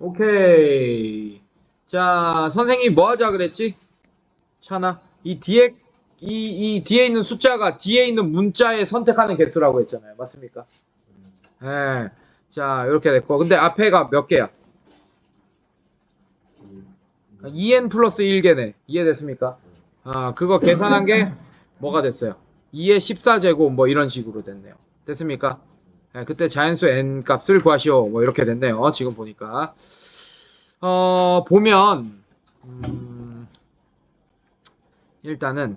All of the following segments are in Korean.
오케이. 자, 선생님 뭐 하자 그랬지? 차나? 이 뒤에, 이, 이 뒤에 있는 숫자가 뒤에 있는 문자에 선택하는 개수라고 했잖아요. 맞습니까? 예. 자, 이렇게 됐고. 근데 앞에가 몇 개야? 2n 플러스 1개네. 이해됐습니까? 아, 그거 계산한 게 뭐가 됐어요? 2의 14제곱 뭐 이런 식으로 됐네요. 됐습니까? 예, 그때 자연수 n 값을 구하시오. 뭐 이렇게 됐네요. 지금 보니까. 어, 보면 음, 일단은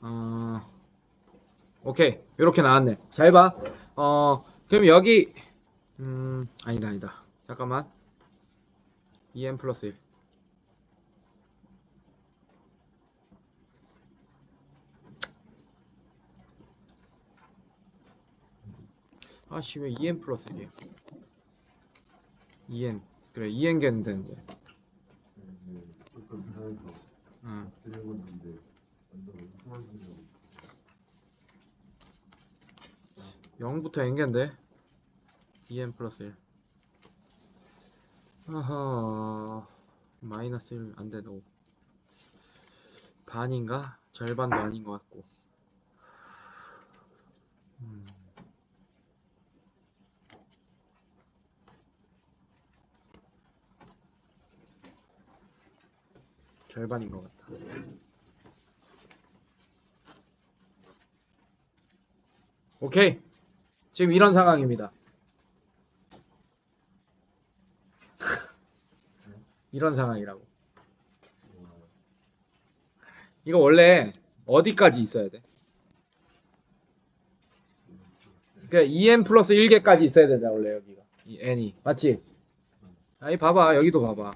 어, 오케이. 이렇게 나왔네. 잘 봐. 어, 그럼 여기 음, 아니다, 아니다. 잠깐만. 2n 플러스 1. 아씨, 왜 2n 플러스 1이야? 2n. 그래, 2n 겠는 되는데. 네, 조금 이상해서 응. 드려고 했는데 완전 이상하시네요. 0부터 n겠는데? 2n 플러스 1. 아하. 마이너스 1안 되고. 반인가? 절반도 아닌 것 같고. 음. 절반인 것 같다. 오케이. 지금 이런 상황입니다. 이런 상황이라고. 이거 원래 어디까지 있어야 돼? 그러니까 2n 플러스 1개까지 있어야 되잖아 원래 여기가 이 n이 맞지? 아니 봐봐 여기도 봐봐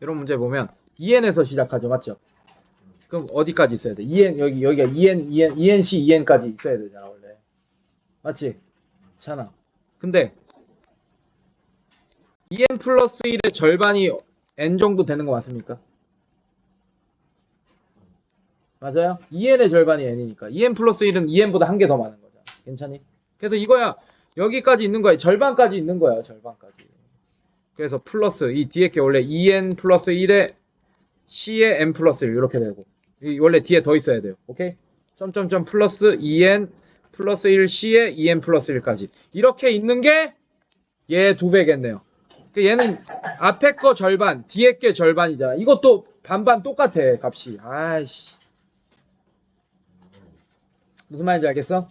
이런 문제 보면 2n에서 시작하죠 맞죠? 그럼 어디까지 있어야 돼? 2n 여기 여기가 2n 2n 2nc 2n까지 있어야 되잖아 원래 맞지?잖아 근데 2n 플러스 1의 절반이 n 정도 되는 거 맞습니까? 맞아요? 2n의 절반이 n이니까 2n 플러스 1은 2n보다 한 개 더 많은 거잖아 괜찮니? 그래서 이거야 여기까지 있는 거야 절반까지 있는 거야 절반까지 그래서 플러스 이 뒤에 게 원래 2n 플러스 1에 c에 n 플러스 1 이렇게 되고 이 원래 뒤에 더 있어야 돼요 오케이? 점점점 플러스 2n 플러스 1 c에 2n 플러스 1까지 이렇게 있는 게 얘 두 배겠네요 그 얘는 앞에 거 절반 뒤에 게 절반이잖아 이것도 반반 똑같아 값이 아이씨 무슨 말인지 알겠어?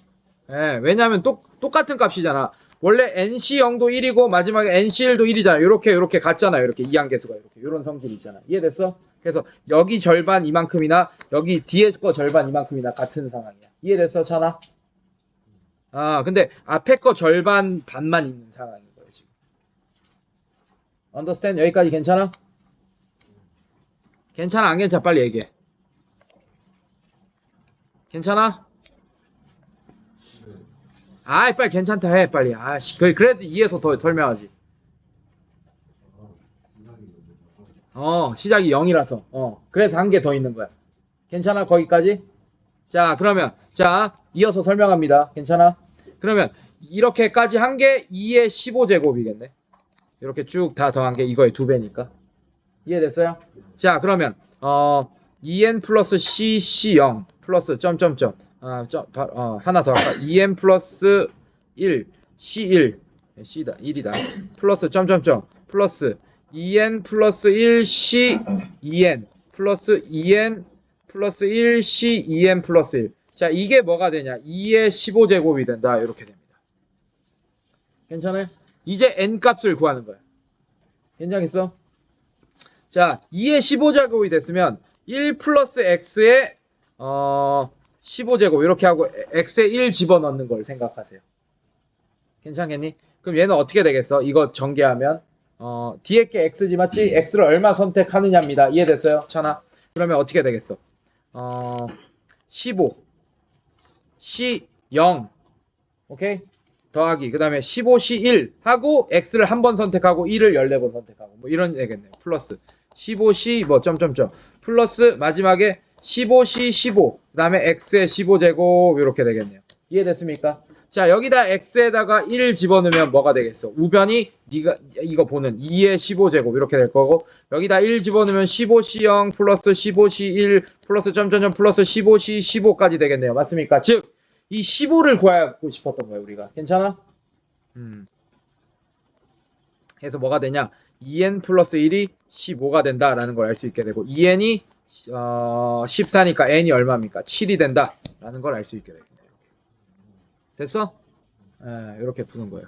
예, 왜냐면 똑, 똑같은 값이잖아. 원래 NC0도 1이고 마지막에 NC1도 1이잖아. 요렇게 요렇게 같잖아요. 이렇게 이항계수가 이렇게 요런 성질이 있잖아. 이해됐어? 그래서 여기 절반 이만큼이나 여기 뒤에 거 절반 이만큼이나 같은 상황이야. 이해됐어, 찬아? 아, 근데 앞에 거 절반 반만 있는 상황인 거예요, 지금. understand? 여기까지 괜찮아? 괜찮아, 안 괜찮아? 빨리 얘기해. 괜찮아? 아이 빨리 괜찮다 해 빨리. 아씨 그 그래도 이해서 더 설명하지. 어 시작이 0이라서. 어 그래서 한 개 더 있는 거야. 괜찮아 거기까지? 자 그러면 자 이어서 설명합니다. 괜찮아? 그러면 이렇게까지 한 게 2의 15제곱이겠네. 이렇게 쭉 다 더한 게 이거의 두 배니까. 이해됐어요? 자 그러면 어 2n 플러스 cc0 플러스 점점점 아, 점, 바, 어, 하나 더 할까? 2n 플러스 1 c1 c다 1이다 플러스 점점점 플러스 2n 플러스 1 c 2n 플러스 2n 플러스 1 c 2n 플러스 1 자, 이게 뭐가 되냐? 2의 15제곱이 된다. 이렇게 됩니다. 괜찮아요? 이제 n 값을 구하는 거야. 괜찮겠어? 자, 2의 15제곱이 됐으면 1 플러스 x의 어 15제곱 이렇게 하고 x에 1 집어넣는 걸 생각하세요. 괜찮겠니? 그럼 얘는 어떻게 되겠어? 이거 전개하면 어 뒤에 게 x지 맞지? x를 얼마 선택하느냐입니다. 이해됐어요? 찬아? 그러면 어떻게 되겠어? 어 15 c 0 오케이? 더하기 그 다음에 15c1 하고 x를 한 번 선택하고 1을 14번 선택하고 뭐 이런 얘겠네요. 플러스 15c 뭐 점점점 플러스 마지막에 15c 15 그 다음에 x의 15제곱 이렇게 되겠네요. 이해됐습니까? 자, 여기다 x에다가 1 집어넣으면 뭐가 되겠어? 우변이 네가 이거 보는 2의 15제곱 이렇게 될 거고 여기다 1 집어넣으면 15c0 플러스 15c1 플러스 점점점 플러스 15c 15까지 되겠네요. 맞습니까? 즉, 이 15를 구하고 싶었던 거예요, 우리가. 괜찮아? 음. 그래서 뭐가 되냐? 2n 플러스 1이 15가 된다라는 걸 알 수 있게 되고 2n이 어, 14니까 n이 얼마입니까? 7이 된다라는 걸 알 수 있게 되겠네요. 됐어? 예, 이렇게 푸는 거예요.